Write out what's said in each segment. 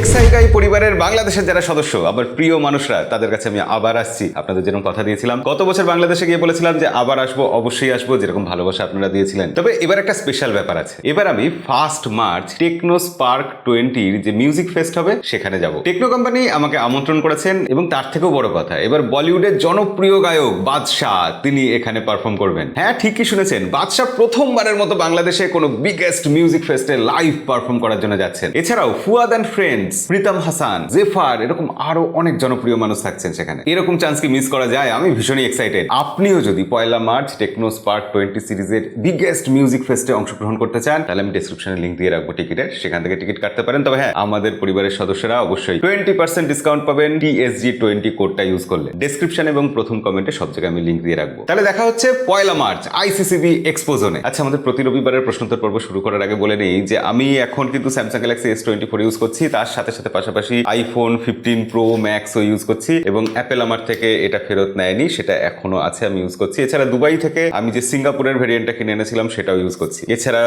এক্সাইকাই পরিবারের বাংলাদেশের যারা সদস্য, আবার প্রিয় মানুষরা, তাদের কাছে আমি আবার আসছি। আপনাদের যেরকম কথা দিয়েছিলাম, গত বছর বাংলাদেশে গিয়ে বলেছিলাম যে আবার আসব, অবশ্যই আসব, যেরকম ভালোবাসা আপনারা দিয়েছিলেন। তবে এবার একটা স্পেশাল ব্যাপার আছে। এবার আমি ফার্স্ট মার্চ টেকনো স্পার্ক টোয়েন্টির যে মিউজিক ফেস্ট হবে, সেখানে যাব। টেকনো কোম্পানি আমাকে আমন্ত্রণ করেছেন, এবং তার থেকেও বড় কথা, এবার বলিউডের জনপ্রিয় গায়ক বাদশাহ, তিনি এখানে পারফর্ম করবেন। হ্যাঁ ঠিকই শুনেছেন, বাদশাহ প্রথমবারের মতো বাংলাদেশে কোনো বিগেস্ট মিউজিক ফেস্টে লাইভ পারফর্ম করার জন্য যাচ্ছেন। এছাড়াও ফুয়াদ অ্যান্ড ফ্রেন্ডস প্রীতম হাসান জেফার এরকম আরও অনেক জনপ্রিয় মানুষ থাকছেন সেখানে। এরকম চান্স কি মিস করা যায়? আমি ভীষণই এক্সাইটেড আপনিও যদি পয়লা মার্চ টেকনো স্পার্ক টোয়েন্টি সিরিজের বিগেস্ট মিউজিক ফেস্টে অংশগ্রহণ করতে চান, তাহলে আমি ডিসক্রিপশনে লিঙ্ক দিয়ে রাখব টিকিটের। সেখান থেকে টিকিট কাটতে পারেন। তবে হ্যাঁ আমাদের পরিবারের সদস্যরা অবশ্যই টোয়েন্টি পার্সেন্ট ডিসকাউন্ট পাবেন টিএসজি টোয়েন্টি কোডটা ইউজ করলে। ডেসক্রিপশন এবং প্রথম কমেন্টে সব জায়গায় আমি লিঙ্ক দিয়ে রাখব। তাহলে দেখা হচ্ছে পয়লা মার্চ আইসিসিবি এক্সপোজনে আচ্ছা আমাদের প্রতি রবিবারের প্রশ্নোত্তর পর্ব শুরু করার আগে বলে নেই যে, আমি এখন কিন্তু Samsung Galaxy S twenty four use করছি, তার সাথে সাথে পাশাপাশি আইফোন ফিফটিন প্রো ম্যাক্সও ইউজ করছি এবং অ্যাপেল আমার থেকে এটা ফেরত নেয়নি, সেটা এখনও আছে, আমি ইউজ করছি। এছাড়া দুবাই থেকে আমি যে সিঙ্গাপুরের ভেরিয়েন্টটা কিনে এনেছিলাম, সেটাও ইউজ করছি। এছাড়া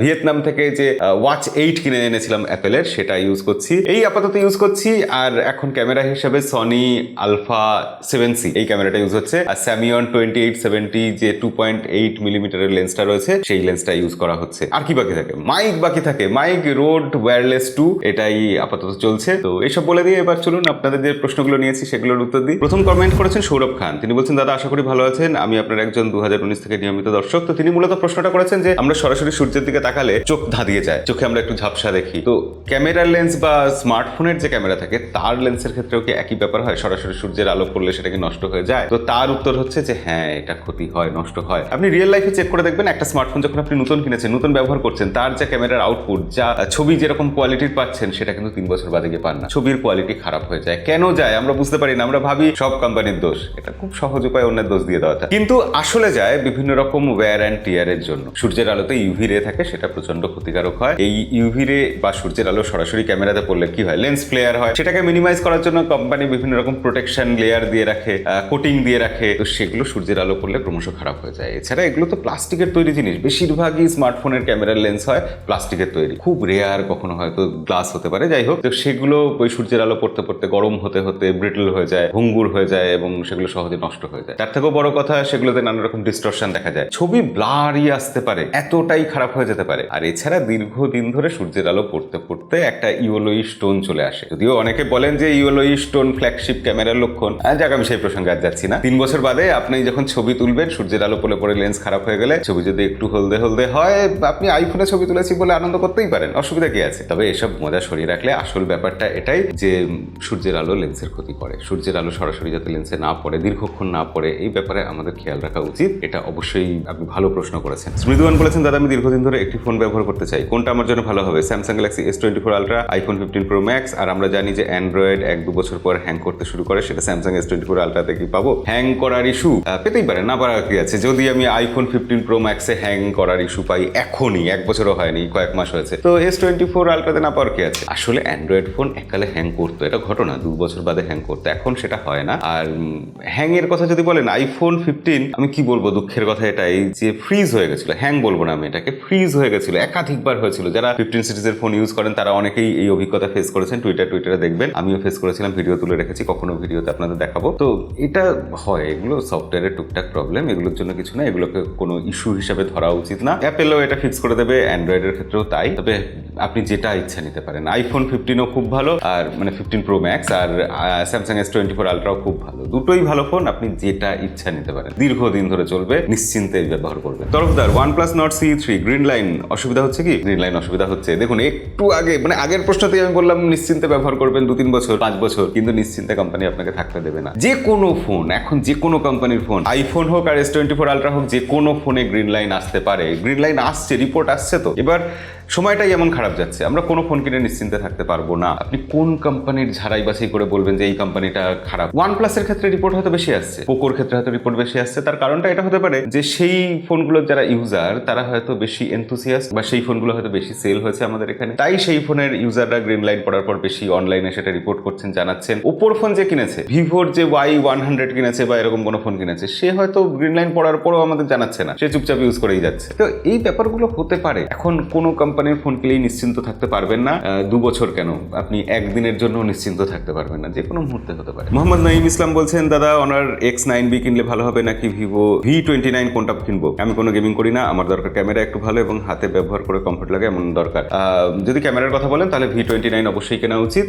ভিয়েতনাম থেকে যে ওয়াচ এইট কিনে এনেছিলাম অ্যাপেলের সেটা ইউজ করছি। এই আপাতত ইউজ করছি, আর এখন ক্যামেরা হিসেবে সনি আলফা সেভেন সি এই ক্যামেরাটা ইউজ হচ্ছে। আর স্যামিয়ন টোয়েন্টি এইট সেভেন্টি যে টু পয়েন্ট এইট মিলিমিটারের লেন্সটা রয়েছে, সেই লেন্সটা ইউজ করা হচ্ছে। আর কি বাকি থাকে? মাইক বাকি থাকে। মাইক রোড ওয়্যারলেস টু এটাই আপাতত চলছে। তো এসব বলে দিয়ে এবার চলুন আপনাদের যে প্রশ্নগুলো নিয়েছি সেগুলোর উত্তর দিই। প্রথম কমেন্ট করেছেন সৌরভ খান। তিনি বলছেন, দাদা, আশা করি ভালো আছেন। আমি আপনার একজন দু হাজার উনিশ থেকে নিয়মিত দর্শক। তো তিনি মূলত প্রশ্নটা করেছেন যে, আমরা সরাসরি সূর্যের দিকে তাকালে চোখ ধাঁধিয়ে যায়। চোখে আমরা একটু ঝাপসা দেখি। তো ক্যামেরার লেন্স বা স্মার্টফোনের যে ক্যামেরা থাকে, তার লেন্সের ক্ষেত্রেও কি একই ব্যাপার হয়? সরাসরি সূর্যের আলো পড়লে সেটা কি নষ্ট হয়ে যায়? তো তার উত্তর হচ্ছে যে হ্যাঁ এটা ক্ষতি হয়, নষ্ট হয়। আপনি রিয়েল লাইফে চেক করে দেখবেন, একটা স্মার্টফোন যখন আপনি নতুন কিনেছেন, নতুন ব্যবহার করছেন, তার যে ক্যামেরার আউটপুট যা ছবি যেরকম কোয়ালিটির পাচ্ছেন, সেটা কিন্তু তিন বছর বাদে গিয়ে পান না। ছবির কোয়ালিটি খারাপ হয়ে যায়। কেন যায়? আমরা বুঝতে পারি না। আমরা ভাবি সব কোম্পানির দোষ। এটা খুব সহজ উপায়, অন্যের দোষ দিয়ে দেওয়াটা কিন্তু আসলে যায় বিভিন্ন রকম ওয়্যার অ্যান্ড টিয়ারের জন্য। সূর্যের আলোতে ইউভি রে থাকে, সেটা প্রচণ্ড ক্ষতিকারক হয়। এই ইউভি রে বা সূর্যের আলো সরাসরি ক্যামেরাতে পড়লে কি হয়? লেন্স ফ্লেয়ার হয়। সেটাকে মিনিমাইজ করার জন্য কোম্পানি বিভিন্ন রকম প্রোটেকশন লেয়ার দিয়ে রাখে কোটিং দিয়ে রাখে। তো সেগুলো সূর্যের আলো পড়লে ক্রমশ খারাপ হয়ে যায়। এছাড়া এগুলো তো প্লাস্টিকের তৈরি জিনিস। বেশিরভাগই স্মার্টফোনের ক্যামেরার লেন্স হয় প্লাস্টিকের তৈরি। খুব রেয়ার কখনো হয়তো গ্লাস হতে পারে। যাই হোক। তো সেগুলো ওই সূর্যের আলো পড়তে পড়তে গরম হতে হতে ব্রিটল হয়ে যায়, ভঙ্গুর হয়ে যায় এবং সেগুলো সহজে নষ্ট হয়ে যায়। তার থেকেও বড় কথা, সেগুলোতে নানা রকম ডিস্টরশন দেখা যায়। ছবি ব্লারই আসতে পারে, এতটাই খারাপ হয়ে যেতে পারে। আর এছাড়া দীর্ঘদিন ধরে সূর্যের আলো পড়তে পড়তে একটা ইউলোই স্টোন চলে আসে। যদিও অনেকে বলেন যে ইউলোই স্টোন ফ্ল্যাগশিপ ক্যামেরার লক্ষণ। যাক, আমি সেই প্রসঙ্গে আর যাচ্ছি না। তিন বছর বাদে আপনি যখন ছবি তুলবেন, সূর্যের আলো পড়ে পড়ে লেন্স খারাপ হয়ে গেলে ছবি যদি একটু হলদে হলদে হয়, আপনি আইফোনে ছবি তুলেছি বলে আনন্দ করতেই পারেন। অসুবিধা কি আছে? তবে এসব মজা সরিয়ে রাখলে আসল ব্যাপারটা এটাই যে সূর্যের আলো লেন্সের ক্ষতি করে। সূর্যের আলো সরাসরি যাতে লেন্সে না পড়ে, দীর্ঘক্ষণ না পড়ে, এই ব্যাপারে আমাদের খেয়াল রাখা উচিত। এটা অবশ্যই আপনি ভালো প্রশ্ন করেছেন। স্মৃতিবান বলেছেন, দাদা, আমি দীর্ঘদিন ধরে একটি ফোন ব্যবহার করতে চাই। কোনটা আমার জন্য ভালো হবে? Samsung Galaxy S twenty four Ultra iPhone fifteen Pro Max আর আমরা জানি যে অ্যান্ড্রয়েড এক দু বছর পর হ্যাং করতে শুরু করে। সেটা স্যামসাং এস টোয়েন্টি ফোর আলট্রাতে কি পাবো? হ্যাং করার ইস্যু পেতেই পারে, না পারার কি আছে? যদি আমি আইফোন ফিফটিন প্রো ম্যাক্সে হ্যাং করার ইস্যু পাই, এখনই, এক বছরও হয়নি, কয়েক মাস হয়েছে। তো এস টোয়েন্টি ফোর আলট্রাতে না পাওয়ার কি আছে? আসলে অ্যান্ড্রয়েড ফোন এককালে হ্যাং করতো। এটা ঘটনা, দু বছর বাদে হ্যাং করতো। এখন সেটা হয় না। আর হ্যাং এর কথা যদি বলেন আইফোন ফিফটিন আমি কি বলব দুঃখের কথা এটাই যে ফ্রিজ হয়ে গেছিল হ্যাং বলব না আমি এটাকে ফ্রিজ হয়ে গেছিল, একাধিকবার হয়েছিল। যারা ফিফটিন সিরিজের ফোন ইউজ করেন, তারা অনেকেই এই অভিজ্ঞতা ফেস করেছেন। টুইটার টুইটারে দেখবেন। আমিও ফেস করেছিলাম ভিডিও তুলে রেখেছি, কখনো ভিডিওতে আপনাদের দেখাবো। তো এটা হয়, এগুলো সফটওয়্যারের টুকটাক প্রবলেম এগুলোর জন্য কিছু না, এগুলোকে কোনো ইস্যু হিসাবে ধরা উচিত না। অ্যাপেলও এটা ফিক্স করে দেবে অ্যান্ড্রয়েডের ক্ষেত্রেও তাই। তবে আপনি যেটা ইচ্ছা নিতে পারেন আইফোন ফিফটিনও খুব ভালো, আর মানে ফিফটিন প্রো ম্যাক্স আর স্যামসাং এস টোয়েন্টি ফোর আলট্রাও খুব ভালো। দুটোই ভালো ফোন আপনি যেটা ইচ্ছা নিতে পারেন। দীর্ঘদিন ধরে চলবে, নিশ্চিন্তে ব্যবহার করবেন। Tarafdar one plus Nord C three green line অসুবিধা হচ্ছে কি? গ্রিন লাইন অসুবিধা হচ্ছে। দেখুন, একটু আগে মানে আগের প্রশ্নতেই আমি বললাম, নিশ্চিন্তে ব্যবহার করবেন দু তিন বছর, পাঁচ বছর, কিন্তু নিশ্চিন্তে কোম্পানি আপনাকে থাকতে দেবে না। যে কোনো ফোন এখন যে কোনো কোম্পানির ফোন আইফোন হোক আর এস টোয়েন্টি ফোর আলট্রা হোক, যে কোনো ফোনে গ্রিন লাইন আসতে পারে। গ্রিন লাইন আসছে রিপোর্ট আসছে তো। এবার সময়টাই এমন খারাপ যাচ্ছে, আমরা কোনো ফোন কিনে নিশ্চিন্তে থাকতে পারব না। আপনি কোন কোম্পানির ঝাড়াই বাছাই করে বলবেন যে এই কোম্পানিটা খারাপ? ওয়ান প্লাসের ক্ষেত্রে রিপোর্ট হয়তো বেশি আসছে। পোকোর ক্ষেত্রে হয়তো রিপোর্ট বেশি আসছে। তার কারণটা এটা হতে পারে যে সেই ফোনগুলোর যারা ইউজার তারা হয়তো বেশি এনথুসিয়াস বা সেই ফোনগুলো হয়তো বেশি সেল হয়েছে আমাদের এখানে। তাই সেই ফোনের ইউজাররা গ্রিন লাইন পড়ার পর বেশি অনলাইনে সেটা রিপোর্ট করছেন, জানাচ্ছেন। ওপোর ফোন যে কিনেছে ভিভোর যে ওয়াই ওয়ান হান্ড্রেড কিনেছে বা এরকম কোনো ফোন কিনেছে, সে হয়তো গ্রিন লাইন পড়ার পরও আমাদের জানাচ্ছে না। সে চুপচাপ ইউজ করেই যাচ্ছে। তো এই ব্যাপারগুলো হতে পারে। এখন কোনো কোম্পানি কোম্পানির ফোন কিনলেই নিশ্চিন্ত থাকতে পারবেন না। দু বছর কেন? আপনি একদিনের জন্য নিশ্চিন্ত থাকতে পারবেন না, যে কোনো মুহূর্তে হতে পারে। মোহাম্মদ নাইম ইসলাম বলছেন, দাদা ওনার এক্স নাইন বি কিনলে ভালো হবে নাকি ভিভো ভি টোয়েন্টি নাইন কোনটা কিনবো? আমি কোনো গেমিং করি না, আমার দরকার ক্যামেরা একটু ভালো এবং হাতে ব্যবহার করে কমফোর্ট লাগে এমন দরকার। যদি ক্যামেরার কথা বলেন, তাহলে ভি টোয়েন্টি নাইন অবশ্যই কেনা উচিত।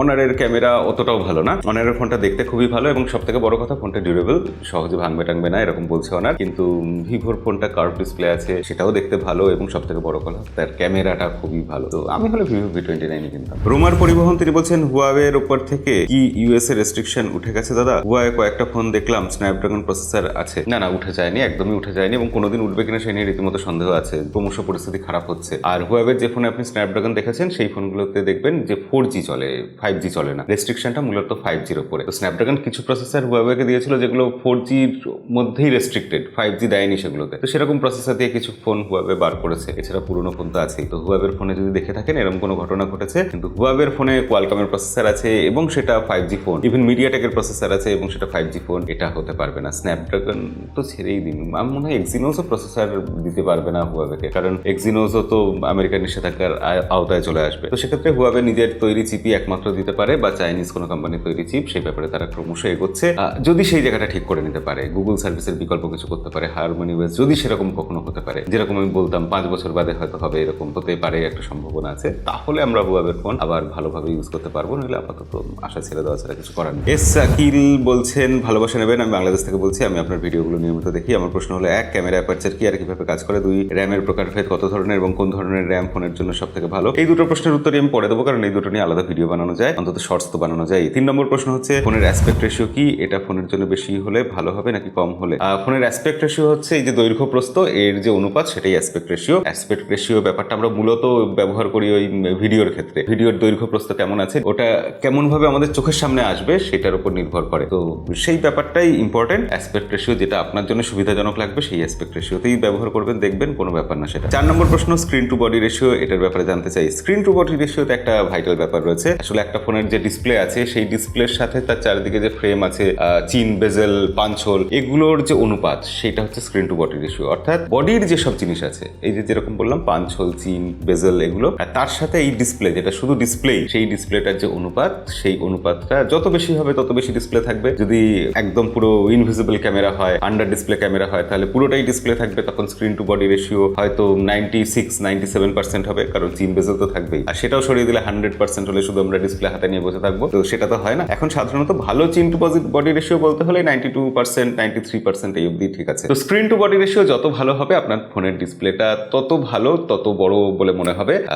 ওনারের ক্যামেরা অতটাও ভালো না। ওনারের ফোনটা দেখতে খুবই ভালো এবং সব থেকে বড় কথা ফোনটা ডিউরেবল সহজে ভাঙবে টাঙবে না, এরকম বলছে ওনার কিন্তু ভিভোর ফোনটা কার্ভ ডিসপ্লে আছে, সেটাও দেখতে ভালো এবং সব থেকে বড় কথা, তার ক্যামেরাটা খুবই ভালো। তো আমি হলে ভিভো ভি টোয়েন্টি নাইনই কিনতাম। রোমার পরিবহন তিনি বলছেন হুয়াওয়ের উপর থেকে কি ইউএস এর রেস্ট্রিকশন উঠে গেছে দাদা? হুয়াওয়ে কয়েকটা ফোন দেখলাম স্ন্যাপড্রাগন প্রসেসর আছে। না না উঠে যায়নি একদমই উঠে যায়নি এবং কোনোদিন উঠবে কিনা সেই নিয়ে রীতিমতো সন্দেহ আছে। ক্রমশ পরিস্থিতি খারাপ হচ্ছে। আর হুয়াওয়ের যে ফোনে আপনি স্ন্যাপড্রাগন দেখেছেন সেই ফোনগুলোতে দেখবেন যে ফোর জি চলে ফাইভ জি চলে না। রেস্ট্রিকশনটা মূলত ফাইভ জির উপরে। তো স্ন্যাপড্রাগন কিছু প্রসেসর হুয়াওয়েকে দিয়েছিল যেগুলো ফোর জির মধ্যেই রেস্ট্রিক্টেড ফাইভ জি দেয়নি সেগুলোতে। তো সেরকম প্রসেসর দিয়ে কিছু ফোন হুয়াবে বার করেছে। এছাড়া পুরোনো ফোন তো আছেই তো হুয়াবের ফোনে যদি দেখে থাকেন, এরকম কোনো ঘটনা ঘটেছে। কিন্তু হুয়াবের ফোনে কোয়ালকমের প্রসেসর আছে এবং সেটা ফাইভ জি ফোন ইভেন মিডিয়াটেকের প্রসেসর আছে এবং সেটা ফাইভ জি ফোন এটা হতে পারবে না। স্ন্যাপড্রাগন তো ছেড়েই দিন। আমার মনে হয় এক্সিনোসও প্রসেসর দিতে পারবে না হুয়াবেকে কারণ এক্সিনোসও তো আমেরিকার নিষেধাজ্ঞার আওতায় চলে আসবে। তো সেক্ষেত্রে হুয়াবে নিজের তৈরি চিপই একমাত্র দিতে পারে বা চাইনিজ কোনো কোম্পানির তৈরি চিপ, সেই ব্যাপারে তারা ক্রমশ এগোচ্ছে। যদি সেই জায়গাটা ঠিক করে নিতে পারে গুগল সার্ভিসের বিকল্প কিছু করতে পারে হারমোনি ওয়েস যদি সেরকম কখনো হতে পারে। যেরকম আমি বলতাম, পাঁচ বছর বাদে হয়তো হবে এরকম হতে পারে একটা সম্ভাবনা আছে, তাহলে আমরা হুয়াবের ফোন আবার ভালোভাবে ইউজ করতে পারব, নইলে আপাতত আশা ছেড়ে দেওয়া ছাড়া কিছু করার নেই। এস সাকিল বলছেন, ভালোবাসা নেবেন, আমি বাংলাদেশ থেকে বলছি, আমি আপনার ভিডিওগুলো নিয়মিত দেখি, আমার প্রশ্ন হলো, এক, ক্যামেরা অ্যাপারচার কি আর কীভাবে কাজ করে? দুই র্যামের প্রকারভেদ কত ধরনের এবং কোন ধরনের র্যাম ফোনের জন্য সব থেকে ভালো? এই দুটো প্রশ্নের উত্তরই আমি পরে দেবো, কারণ এই দুটো নিয়ে আলাদা ভিডিও বানানো যায়, অন্তত শর্টস তো বানানো যায়। তিন নম্বর প্রশ্ন হচ্ছে ফোনের অ্যাসপেক্ট রেশিও কি? এটা ফোনের জন্য বেশি হলে ভালো হবে নাকি কম হলে? ফোনের অ্যাসপেক্ট রেশিও হচ্ছে এই যে দৈর্ঘ্য প্রস্থ, এর যে অনুপাত, সেটাই অ্যাসপেক্ট রেশিও অ্যাসপেক্ট রেশিও ব্যাপারটা আমরা মূলত ব্যবহার করি ওই ভিডিওর ক্ষেত্রে। ভিডিওর দৈর্ঘ্য প্রস্থ কেমন আছে, ওটা কেমন ভাবে আমাদের চোখের সামনে আসবে সেটার উপর নির্ভর করে। তো সেই ব্যাপারটাই ইম্পর্টেন্ট অ্যাসপেক্ট রেশিও যেটা আপনার জন্য সুবিধাজনক লাগবে, সেই অ্যাসপেক্ট রেশিওতেই ব্যবহার করবেন, দেখবেন, কোনো ব্যাপার না সেটা। চার নম্বর প্রশ্ন স্ক্রিন টু বডি রেশিও এটার ব্যাপারে জানতে চাই। স্ক্রিন টু বডি রেশিওতে একটা ভাইটাল ব্যাপার রয়েছে। আসলে একটা ফোনের যে ডিসপ্লে আছে, সেই ডিসপ্লের সাথে তার চারিদিকে যে ফ্রেম আছে চিন বেজেল পাঞ্চল, এগুলোর যে অনুপাত, সেটা হচ্ছে স্ক্রিন টু বডি রেশিও অর্থাৎ বডির যেসব জিনিস আছে, এই যে যেরকম বললাম, পাঞ্চল চিন বেজেল এগুলো। আর তার সাথে এই ডিসপ্লে যেটা শুধু ডিসপ্লে সেই ডিসপ্লেটার যে অনুপাত, সেই অনুপাতটা যত বেশি হবে তত বেশি ডিসপ্লে থাকবে। যদি একদম পুরো ইনভিজিবল ক্যামেরা হয় আন্ডার ডিসপ্লে ক্যামেরা হয়, তাহলে পুরোটাই ডিসপ্লে থাকবে। তখন স্ক্রিন টু বডি রেশিও হয়তো ninety six ninety seven percent হবে, কারণ চিন বেজেল তো থাকবেই। আর সেটাও সরিয়ে দিলে হান্ড্রেড পার্সেন্ট হলে শুধু আমরা ডিসপ্লে হাতে নিয়ে বসে থাকব। তো সেটা তো হয় না। এখন সাধারণত ভালো চিন টু বডি রেশিও বলতে হলে ninety two percent ninety three percent এই অবধি ঠিক আছে। তো স্ক্রিন টু বডি রেশিও যত ভালো হবে, আপনার ফোনের ডিসপ্লেটা তত ভালো, তত বড় বলে মনে হবে।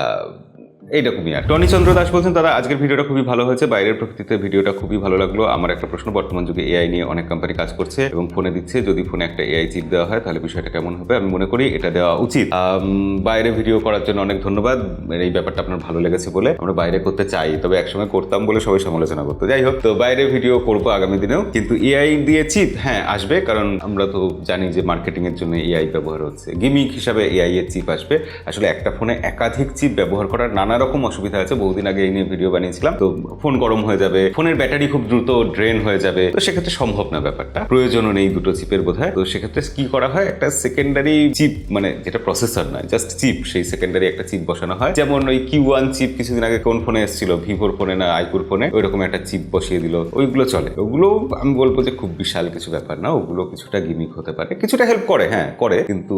এইরকমই আর টনি চন্দ্র দাস বলছেন, দাদা, আজকের ভিডিওটা খুবই ভালো হয়েছে। বাইরের প্রকৃতিতে ভিডিওটা খুবই ভালো লাগল। আমার একটা প্রশ্ন, বর্তমান যুগে এআই নিয়ে অনেক কোম্পানি কাজ করছে এবং ফোনে দিচ্ছে। যদি ফোনে একটা এআই চিপ দেওয়া হয়, তাহলে বিষয়টা কেমন হবে? আমি মনে করি এটা দেওয়া উচিত। বাইরে ভিডিও করার জন্য অনেক ধন্যবাদ। এই ব্যাপারটা আপনার ভালো লেগেছে বলে আমরা বাইরে করতে চাই। তবে একসময় করতাম বলে সবাই সমালোচনা করতো। যাই হোক, তো বাইরে ভিডিও করব আগামী দিনেও। কিন্তু এআই দিয়ে চিপ হ্যাঁ আসবে। কারণ আমরা তো জানি যে মার্কেটিং এর জন্য এআই ব্যবহার হচ্ছে। গেমিং হিসাবে এআই এর চিপ আসবে। আসলে একটা ফোনে একাধিক চিপ ব্যবহার করার নানা রকম অসুবিধা আছে, বহুদিন আগে এই নিয়ে ভিডিও বানিয়েছিলাম, তো ফোন গরম হয়ে যাবে ফোনের ব্যাটারি খুব দ্রুত ড্রেন হয়ে যাবে, তো সেক্ষেত্রে সম্ভব না ব্যাপারটা, প্রয়োজনও নেই দুটো চিপের বোধ হয় তো সেক্ষেত্রে কি করা হয়, একটা সেকেন্ডারি চিপ মানে যেটা প্রসেসর নয় জাস্ট চিপ সেই সেকেন্ডারি একটা চিপ বসানো হয়, যেমন ওই কিউ ওয়ান চিপ কিছুদিন আগে কোন ফোনে এসেছিল ভিভোর ফোনে না আইকুর ফোনে ওই রকম একটা চিপ বসিয়ে দিল, ওইগুলো চলে, ওগুলো আমি বলব যে খুব বিশাল কিছু ব্যাপার না, ওগুলো কিছুটা গিমিক হতে পারে, কিছুটা হেল্প করে হ্যাঁ করে, কিন্তু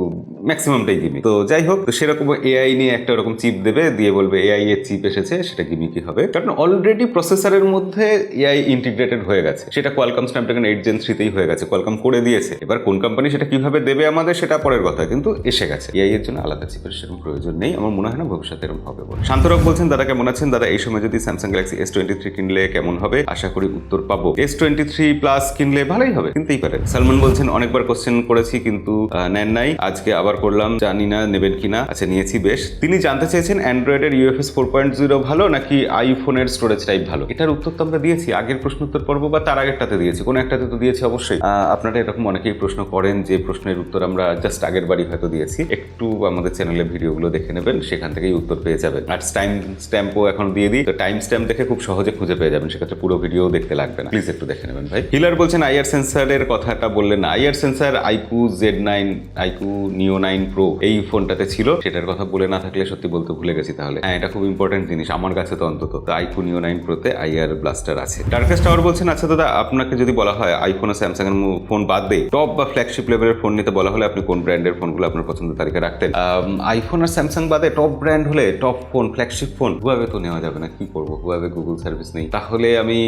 ম্যাক্সিমামটাই গিমিক তো যাই হোক, তো সেরকম এআই নিয়ে একটা ওরকম চিপ দেবে, দিয়ে বলবে এআই এর চিপ এসেছে, সেটা গিমিকি হবে? কারণ অলরেডি প্রসেসরের মধ্যে এআই ইন্টিগ্রেটেড হয়ে গেছে। সেটা কোয়ালকম স্ন্যাপড্রাগন এইট জেন থ্রিতেই হয়ে গেছে। কোয়ালকম করে দিয়েছে। এবার কোন কোম্পানি সেটা কীভাবে দেবে আমাদের, সেটা পরের কথা। কিন্তু এসে গেছে। এআই এর জন্য আলাদা চিপের সেরকম প্রয়োজন নেই। আমার মনে হয় না ভবিষ্যতে এরকম হবে বলে। শান্তরক বলছেন, দাদা, কেমন আছেন? দাদা, এই সময় যদি Samsung Galaxy S twenty three কিনলে কেমন হবে? আশা করি উত্তর পাবো। এস টোয়েন্টি থ্রি প্লাস কিনলে ভালোই হবে। কিনতেই পারে সালমান বলছেন, অনেকবার কোশ্চেন করেছি, কিন্তু নেন নাই। আজকে আবার করলাম। জানি না, নেবেন কিনা? আচ্ছা নিয়েছি বেশ। তিনি জানতে চেয়েছেন অ্যান্ড্রয়েডের UFS UFS four point zero ভালো নাকি আইফোনের স্টোরেজ টাইপ ভালো? এটার উত্তর তো আমরা দিয়েছি, আগের প্রশ্ন উত্তর পর্ব বা তার আগেরটাতে দিয়েছি, কোনো একটাতে তো দিয়েছি অবশ্যই। আপনারা এরকম অনেকেই প্রশ্ন করেন, যে প্রশ্নের উত্তর আমরা জাস্ট আগের বারই হয়তো দিয়েছি। একটু আমাদের চ্যানেলে ভিডিওগুলো দেখে নেবেন, সেখান থেকেই উত্তর পেয়ে যাবেন। আর টাইম স্ট্যাম্পও এখন দিয়ে দিই, তো টাইম স্ট্যাম্প দেখে খুব সহজে খুঁজে পেয়ে যাবেন, সেক্ষেত্রে পুরো ভিডিও দেখতে লাগবে না। প্লিজ একটু দেখে নেবেন ভাই। হিলার বলছেন আইআর সেন্সারের কথাটা বললেন না। IR sensor iQOO Z nine iQOO Neo nine Pro এই ফোনটাতে ছিল। সেটার কথা বলে না থাকলে সত্যি বলতে ভুলে গেছি তাহলে। হ্যাঁ এটা খুব ইম্পর্টেন্ট জিনিস। আমার কাছে তো অন্তত তো আইকু নিও নাইন প্রোতে আইআর ব্লাস্টার আছে। ডার্কেস্ট টাওয়ার বলছেন আচ্ছা দাদা, আপনাকে যদি বলা হয় আইফোন আর স্যামসাং এর ফোন বাদ দিয়ে টপ বা ফ্ল্যাগশিপ লেভেলের ফোন নিতে বলা হলে আপনি কোন ব্র্যান্ডের ফোনগুলো আপনার পছন্দের তালিকা রাখতেন? আইফোন আর স্যামসাং বাদে টপ ব্র্যান্ড হলে top phone flagship phone Huawei তো নেওয়া যাবে না, কি করব? হুয়াবে গুগল সার্ভিস নেই। তাহলে আমি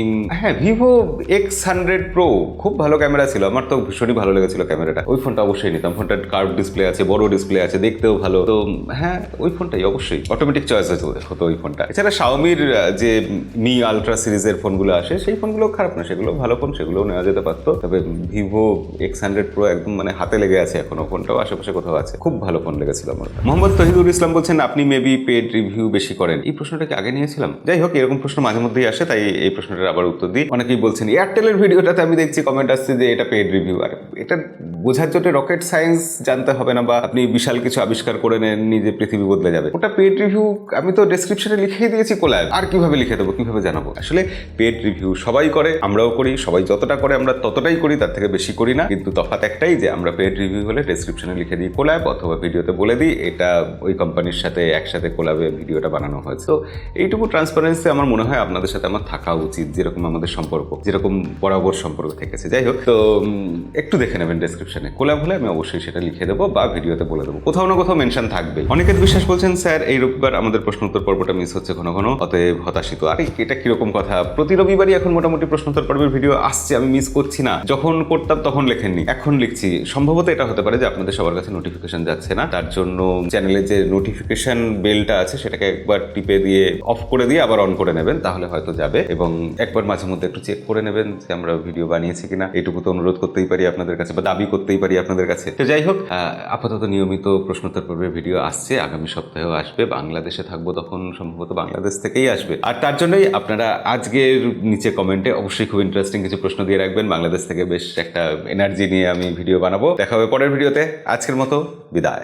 হ্যাঁ ভিভো এক্স হান্ড্রেড প্রো খুব ভালো ক্যামেরা ছিল। আমার তো ভীষণই ভালো লেগেছিল ক্যামেরাটা ওই ফোনটা অবশ্যই নিতাম। ফোনটার কার্ভ ডিসপ্লে আছে, বড় ডিসপ্লে আছে, দেখতেও ভালো। তো হ্যাঁ ওই ফোনটাই অবশ্যই। অটোমেটিক চয়েস হতো ওই ফোনটা। এছাড়া শাওমির যে মি আলট্রা সিরিজের ফোনগুলো আসে, সেই ফোনগুলো খারাপ না, সেগুলো ভালো ফোন, সেগুলোও নেওয়া যেতে পারতো। তবে ভিভো এক্স হান্ড্রেড প্রো একদম মানে হাতে লেগে আছে এখনও, ফোনটাও আশেপাশে কোথাও আছে। খুব ভালো ফোন লেগেছিল আমার। মোহাম্মদ তহিদুল ইসলাম বলছেন, আপনি মেবি পেড রিভিউ বেশি করেন। এই প্রশ্নটা কি আগে নিয়েছিলাম। যাই হোক, এরকম প্রশ্ন মাঝে মধ্যেই আসে, তাই এই প্রশ্নটার আবার উত্তর দিই। অনেকেই বলছেন এয়ারটেলের ভিডিওটাতে আমি দেখছি কমেন্ট আসছে যে এটা পেড রিভিউ আর এটা বোঝার জন্য রকেট সায়েন্স জানতে হবে না, বা আপনি বিশাল কিছু আবিষ্কার করে নেন, নিজে পৃথিবী বদলে যাবে। ওটা পেড রিভিউ আমি তো ডেসক্রিপশনে লিখেই দিয়েছি কোলায়। আর কীভাবে লিখে দেবো, কীভাবে জানাব? আসলে পেড রিভিউ সবাই করে, আমরাও করি, সবাই যতটা করে আমরা ততটাই করি, তার থেকে বেশি করি না। কিন্তু তফাৎ একটাই যে আমরা পেড রিভিউ হলে ডেসক্রিপশনে লিখে দিই কোলাব অথবা ভিডিওতে বলে দিই, এটা ওই কোম্পানির সাথে একসাথে কোলাবে ভিডিওটা বানানো হয়েছে তো এইটুকু ট্রান্সপারেন্সি আমার মনে হয় আপনাদের সাথে আমার থাকা উচিত, যেরকম আমাদের সম্পর্ক, যেরকম বরাবর সম্পর্ক থেকেছে। যাই হোক, তো একটু দেখে নেবেন ডেসক্রিপশনে কোলাব হলে আমি অবশ্যই সেটা লিখে দেবো বা ভিডিওতে বলে দেবো। কোথাও না কোথাও মেনশন থাকবে অনেকের বিশ্বাস বলছেন, স্যার, এই রবিবার আমাদের প্রশ্ন উত্তর পর্বটা মিস হচ্ছে ঘন ঘন, অতএব হতাশিত। আরে, এটা কীরকম কথা? প্রতি রবিবারই এখন মোটামুটি প্রশ্ন উত্তর পর্বের ভিডিও আসছে, আমি মিস করছি না। যখন করতাম তখন লেখেননি, এখন লিখছি। সম্ভবত এটা হতে পারে যে আপনাদের সবার কাছে নোটিফিকেশন যাচ্ছে না। তার জন্য চ্যানেলে যে নোটিফিকেশন বেলটা আছে, সেটাকে একবার টিপে দিয়ে অফ করে দিয়ে আবার অন করে নেবেন, তাহলে হয়তো যাবে। এবং একবার মাঝে মধ্যে একটু চেক করে নেবেন যে আমরা ভিডিও বানিয়েছি কিনা। এটুকু তো অনুরোধ করতেই পারি আপনাদের কাছে, বা দাবি করতেই পারি আপনাদের কাছে। তো যাই হোক আপাতত নিয়মিত প্রশ্নোত্তর পর্বের ভিডিও আসছে, আগামী সপ্তাহেও আসবে। বাংলাদেশে থাকব তখন সম্ভবত বাংলাদেশ থেকেই আসবে। আর তার জন্যই আপনারা আজকের নিচে কমেন্টে অবশ্যই খুব ইন্টারেস্টিং কিছু প্রশ্ন দিয়ে রাখবেন। বাংলাদেশ থেকে বেশ একটা এনার্জি নিয়ে আমি ভিডিও বানাবো। দেখা হবে পরের ভিডিওতে আজকের মতো বিদায়।